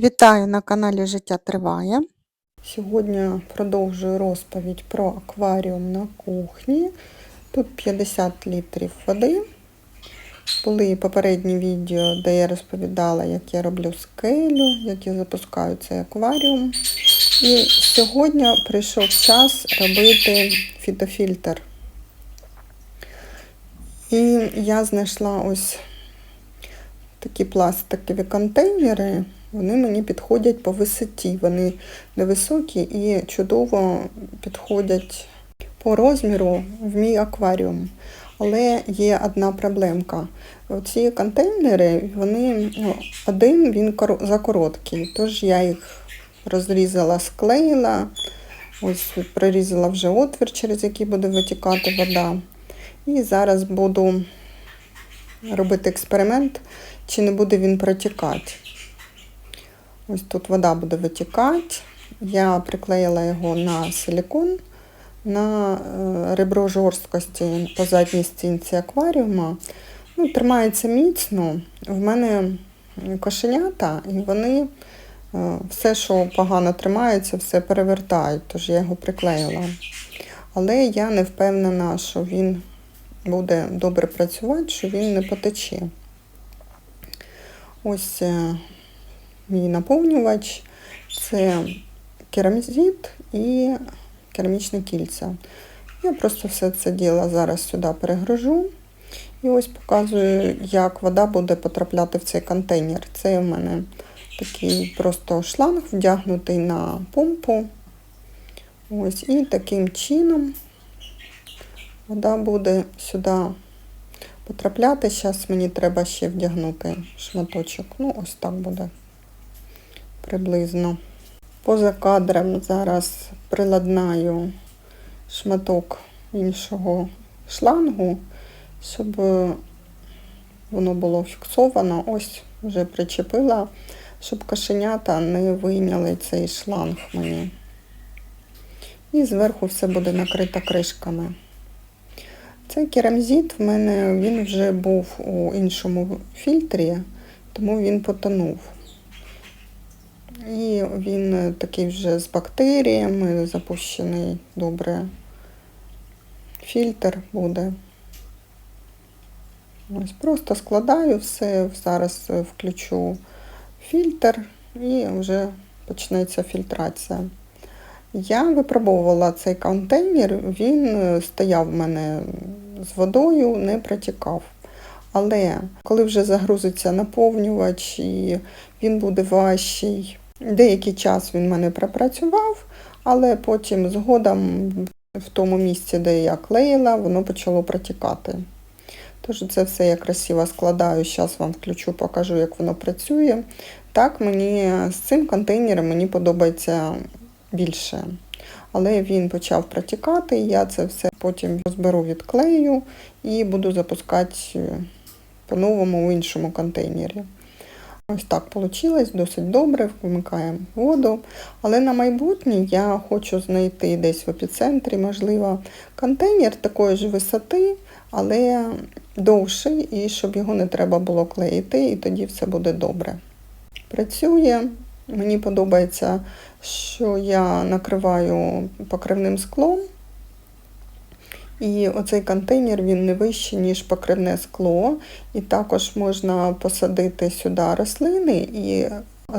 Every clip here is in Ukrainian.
Вітаю на каналі Життя Триває. Сьогодні продовжую розповідь про акваріум на кухні. Тут 50 літрів води. Були попередні відео, де я розповідала, як я роблю скелю, як я запускаю цей акваріум. І сьогодні прийшов час робити фітофільтр. І я знайшла ось такі пластикові контейнери. Вони мені підходять по висоті. Вони невисокі і чудово підходять по розміру в мій акваріум. Але є одна проблемка. Ці контейнери, вони ну, один він коро- закороткий, тож я їх розрізала, склеїла, ось прорізала вже отвір, через який буде витікати вода. І зараз буду робити експеримент, чи не буде він протікати. Ось тут вода буде витікати. Я приклеїла його на силікон, на е, ребро жорсткості по задній стінці акваріума. Ну, тримається міцно. В мене кошенята, і вони е, все, що погано тримається, все перевертають, тож я його приклеїла. Але я не впевнена, що він буде добре працювати, що він не потече. Ось е, мій наповнювач це керамзит і керамічне кільця. Я просто все це діло зараз сюди перегружу. І ось показую, як вода буде потрапляти в цей контейнер. Це у мене такий просто шланг вдягнутий на помпу. Ось, і таким чином вода буде сюди потрапляти. Зараз мені треба ще вдягнути шматочок. Ну, ось так буде приблизно. Поза кадром зараз приладнаю шматок іншого шлангу, щоб воно було фіксовано. Ось вже причепила, щоб кошенята не вийняли цей шланг мені. І зверху все буде накрито кришками. Цей керамзит в мене він вже був у іншому фільтрі, тому він потонув. І він такий вже з бактеріями, запущений добре. Фільтр буде. Ось просто складаю все, зараз включу фільтр і вже почнеться фільтрація. Я випробовувала цей контейнер, він стояв в мене з водою, не протікав. Але коли вже загрузиться наповнювач і він буде важчий, деякий час він мене пропрацював, але потім згодом в тому місці, де я клеїла, воно почало протікати. Тож це все я красиво складаю. Зараз вам включу, покажу, як воно працює. Так, мені з цим контейнером мені подобається більше. Але він почав протікати, я це все потім розберу, відклею і буду запускати по-новому в іншому контейнері. Ось так вийшло, досить добре, вмикаємо воду. Але на майбутнє я хочу знайти десь в епіцентрі, можливо, контейнер такої ж висоти, але довший, і щоб його не треба було клеїти, і тоді все буде добре. Працює. Мені подобається, що я накриваю покривним склом. І оцей контейнер він не вищий, ніж покривне скло. І також можна посадити сюди рослини, і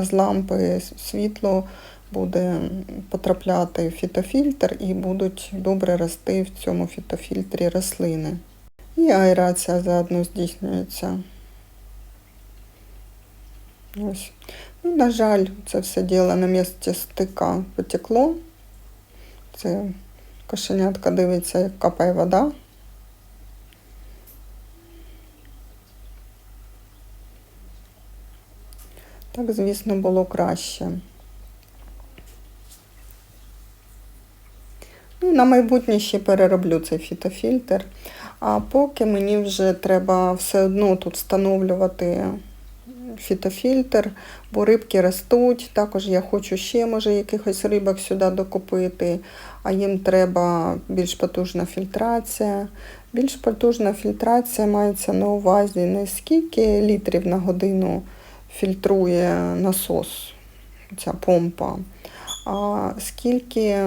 з лампи світло буде потрапляти в фітофільтр і будуть добре рости в цьому фітофільтрі рослини. І аерація заодно здійснюється. Ось. Ну, на жаль, це все діло на місці стика потекло. Це кошенятка дивиться, як капає вода. Так, звісно, було краще. Ну, на майбутнє ще перероблю цей фітофільтр. А поки мені вже треба все одно тут встановлювати фітофільтр, бо рибки ростуть. Також я хочу ще, може, якихось рибок сюди докупити, а їм треба більш потужна фільтрація. Більш потужна фільтрація мається на увазі не скільки літрів на годину фільтрує насос. ця помпа, а скільки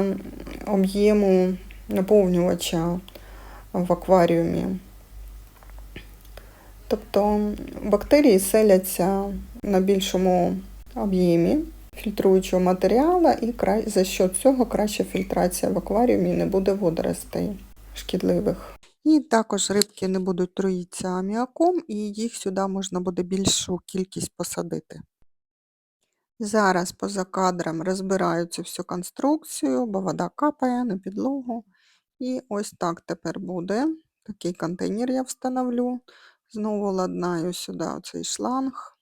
об'єму наповнювача в акваріумі. Тобто бактерії селяться на більшому об'ємі фільтруючого матеріалу і за що цього краща фільтрація в акваріумі не буде водоростей шкідливих. І також рибки не будуть труїтися аміаком, і їх сюди можна буде більшу кількість посадити. Зараз поза кадром розбираю цю всю конструкцію, бо вода капає на підлогу. І ось так тепер буде. Такий контейнер я встановлю. Знову ладнаю сюди цей шланг.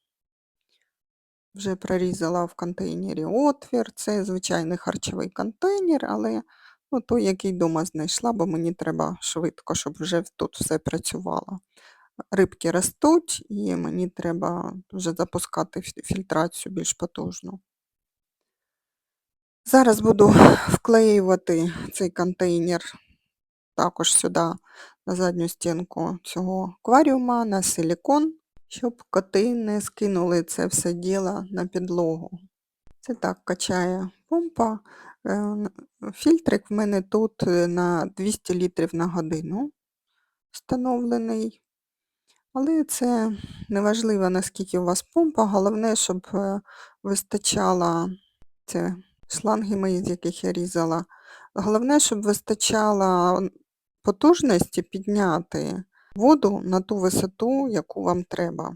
Вже прорізала в контейнері отвір. Це звичайний харчовий контейнер, але ну, той, який вдома знайшла, бо мені треба швидко, щоб вже тут все працювало. Рибки ростуть, і мені треба вже запускати фільтрацію більш потужну. Зараз буду вклеювати цей контейнер також сюди на задню стінку цього акваріума на силікон, щоб коти не скинули це все діло на підлогу. Це так качає помпа. Е, Фільтрик в мене тут е, на 200 літрів на годину встановлений. Але це не важливо, наскільки у вас помпа, головне, щоб е, вистачало це шланги мої, з яких я різала. Головне, щоб вистачало потужності підняти воду на ту висоту, яку вам треба.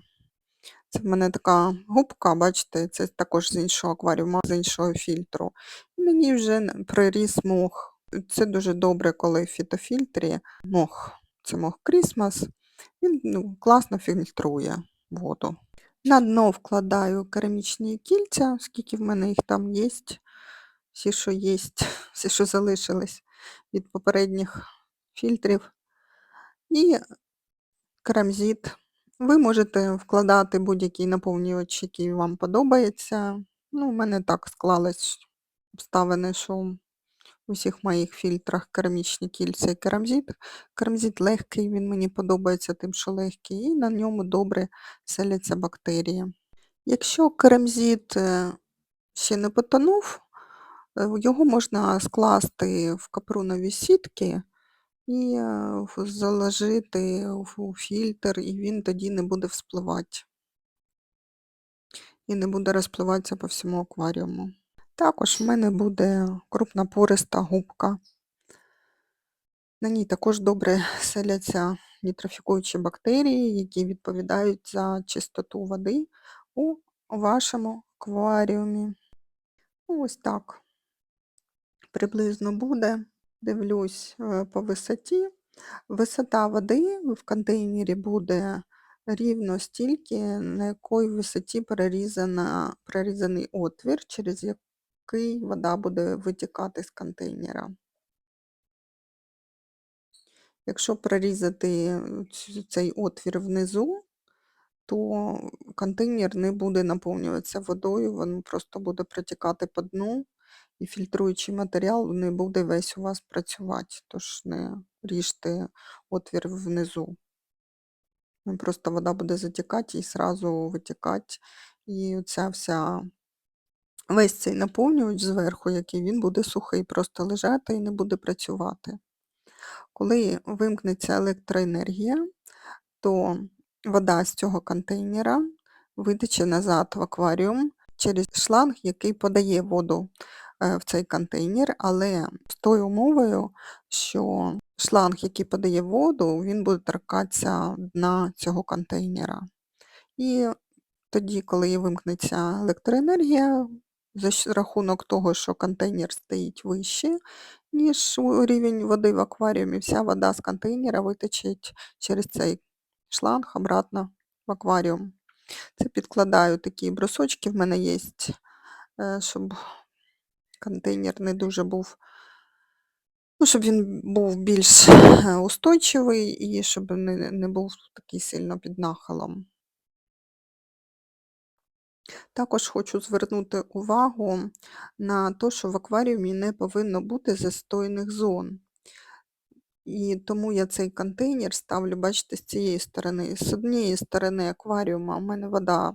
Це в мене така губка, бачите, це також з іншого акваріуму, з іншого фільтру. І мені вже приріс мох. Це дуже добре, коли в фітофільтрі мох. Це мох Крісмас. Він ну, класно фільтрує воду. На дно вкладаю керамічні кільця, скільки в мене їх там є. Всі, що є, всі, що залишились від попередніх фільтрів. І керамзит. Ви можете вкладати будь-який наповнювач, який вам подобається. Ну, у мене так склались обставини, що у всіх моїх фільтрах керамічні кільця і керамзит. Керамзит легкий, він мені подобається тим, що легкий, і на ньому добре селяться бактерії. Якщо керамзит е, ще не потонув, е, його можна скласти в капронові сітки і е, заложити в фільтр, і він тоді не буде вспливати. І не буде розпливатися по всьому акваріуму. Також в мене буде крупнопориста губка. На ній також добре селяться нітрофікуючі бактерії, які відповідають за чистоту води у вашому акваріумі. Ось так приблизно буде. Дивлюсь е, по висоті. Висота води в контейнері буде рівно стільки, на якій висоті прорізана, прорізаний отвір, через який вода буде витікати з контейнера. Якщо прорізати цей отвір внизу, то контейнер не буде наповнюватися водою, він просто буде протікати по дну, і фільтруючий матеріал не буде весь у вас працювати, тож не ріжте отвір внизу. Ну, Просто вода буде затікати і сразу витікати. І ця вся весь цей наповнювач зверху, який він буде сухий, просто лежати і не буде працювати. Коли вимкнеться електроенергія, то вода з цього контейнера витече назад в акваріум через шланг, який подає воду в цей контейнер, але з тою умовою, що шланг, який подає воду, він буде торкатися дна цього контейнера. І тоді, коли вимкнеться електроенергія, за рахунок того, що контейнер стоїть вище, ніж рівень води в акваріумі, вся вода з контейнера витече через цей шланг обратно в акваріум. Це підкладаю такі брусочки, в мене є, щоб контейнер не дуже був, ну, щоб він був більш устойчивий і щоб не, не був такий сильно під нахилом. Також хочу звернути увагу на те, що в акваріумі не повинно бути застойних зон. І тому я цей контейнер ставлю, бачите, з цієї сторони. З однієї сторони акваріума у мене вода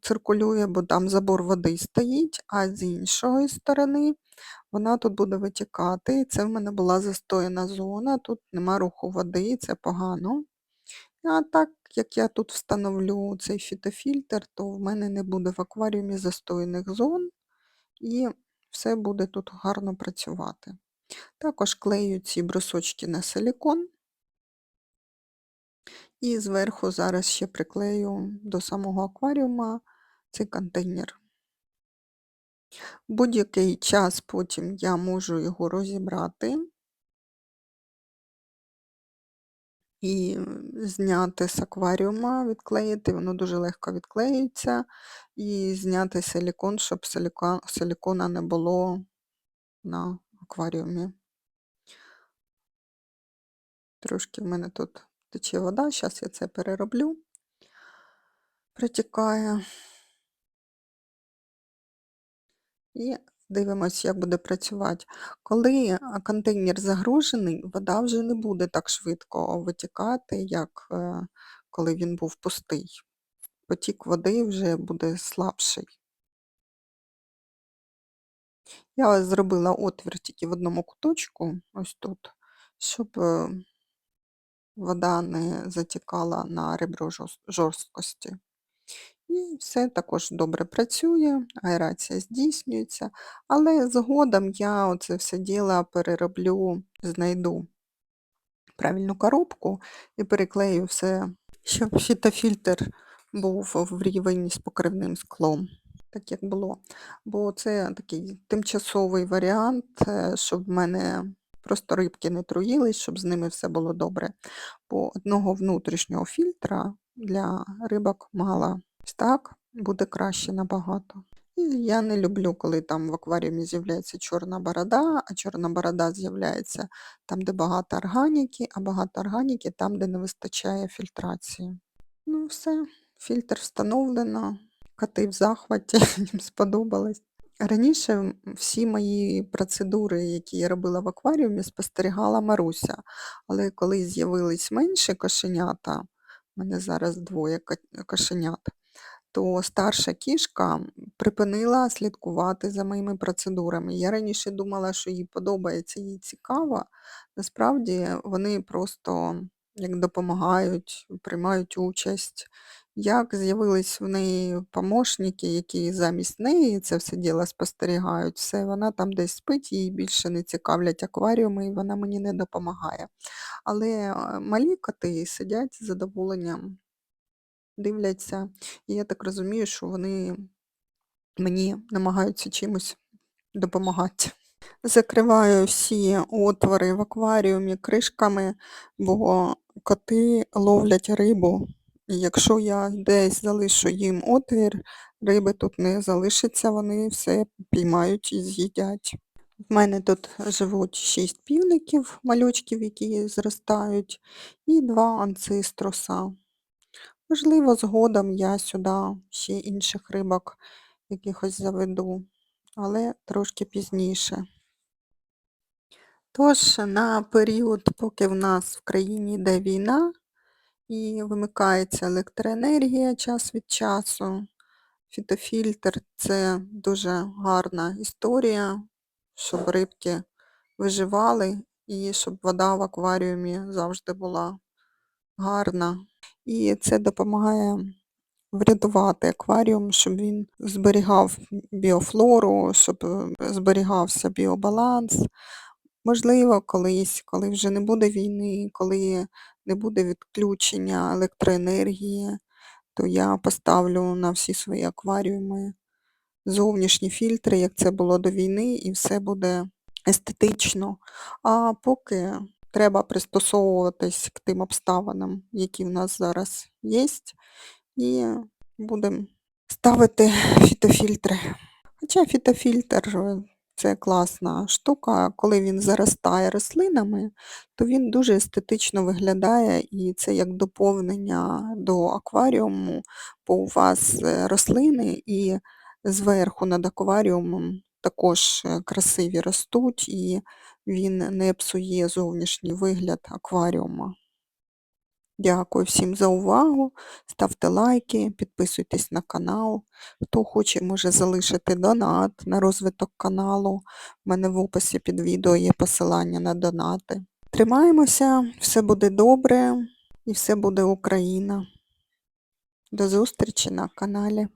циркулює, бо там забор води стоїть, а з іншої сторони вона тут буде витікати. І це в мене була застояна зона, тут нема руху води, це погано. А так, як я тут встановлю цей фітофільтр, то в мене не буде в акваріумі застояних зон і все буде тут гарно працювати. Також клею ці брусочки на силікон. І зверху зараз ще приклею до самого акваріума цей контейнер. Будь-який час потім я можу його розібрати і зняти з акваріума, відклеїти, воно дуже легко відклеюється, і зняти силікон, щоб силікон, силікона не було на акваріумі. Трошки в мене тут тече вода, зараз я це перероблю, протікає. І дивимося, як буде працювати. Коли контейнер загружений, вода вже не буде так швидко витікати, як е, коли він був пустий. Потік води вже буде слабший. Я зробила отвір тільки в одному куточку, ось тут, щоб е, вода не затікала на ребро жорсткості. І все також добре працює, аерація здійснюється, але згодом я оце все діло перероблю, знайду правильну коробку і переклею все, щоб фітофільтр був в рівень з покривним склом, так як було. Бо це такий тимчасовий варіант, е, щоб в мене просто рибки не труїлись, щоб з ними все було добре. Бо одного внутрішнього фільтра для рибок мало. Так буде краще набагато. І я не люблю, коли там в акваріумі з'являється чорна борода, а чорна борода з'являється там, де багато органіки, а багато органіки там, де не вистачає фільтрації. Ну, все, фільтр встановлено, коти в захваті, їм сподобалось. Раніше всі мої процедури, які я робила в акваріумі, спостерігала Маруся. Але коли з'явились менші кошенята, в мене зараз двоє кошенят, то старша кішка припинила слідкувати за моїми процедурами. Я раніше думала, що їй подобається, їй цікаво. Насправді вони просто як допомагають, приймають участь. Як з'явились в неї помощники, які замість неї це все діло спостерігають, все, вона там десь спить, їй більше не цікавлять акваріуми, і вона мені не допомагає. Але малі коти сидять з задоволенням дивляться. І я так розумію, що вони мені намагаються чимось допомагати. Закриваю всі отвори в акваріумі кришками, бо коти ловлять рибу. Якщо я десь залишу їм отвір, риби тут не залишиться, вони все піймають і з'їдять. В мене тут живуть шість півників, малючків, які зростають, і два анцистроса. Можливо, згодом я сюди ще інших рибок якихось заведу, але трошки пізніше. Тож, на період, поки в нас в країні йде війна і вимикається електроенергія час від часу, фітофільтр це дуже гарна історія, щоб рибки виживали і щоб вода в акваріумі завжди була гарна. І це допомагає врятувати акваріум, щоб він зберігав біофлору, щоб е, зберігався біобаланс. Можливо, колись, коли вже не буде війни, коли не буде відключення електроенергії, то я поставлю на всі свої акваріуми зовнішні фільтри, як це було до війни, і все буде естетично. А поки треба пристосовуватись к тим обставинам, які в нас зараз є, і будемо ставити фітофільтри. Хоча фітофільтр це класна штука, коли він заростає рослинами, то він дуже естетично виглядає і це як доповнення до акваріуму, бо у вас е, рослини і зверху над акваріумом також е, красиві ростуть, і він не псує зовнішній вигляд акваріума. Дякую всім за увагу. Ставте лайки, підписуйтесь на канал. Хто хоче, може залишити донат на розвиток каналу. У мене в описі під відео є посилання на донати. Тримаємося, все буде добре і все буде Україна. До зустрічі на каналі.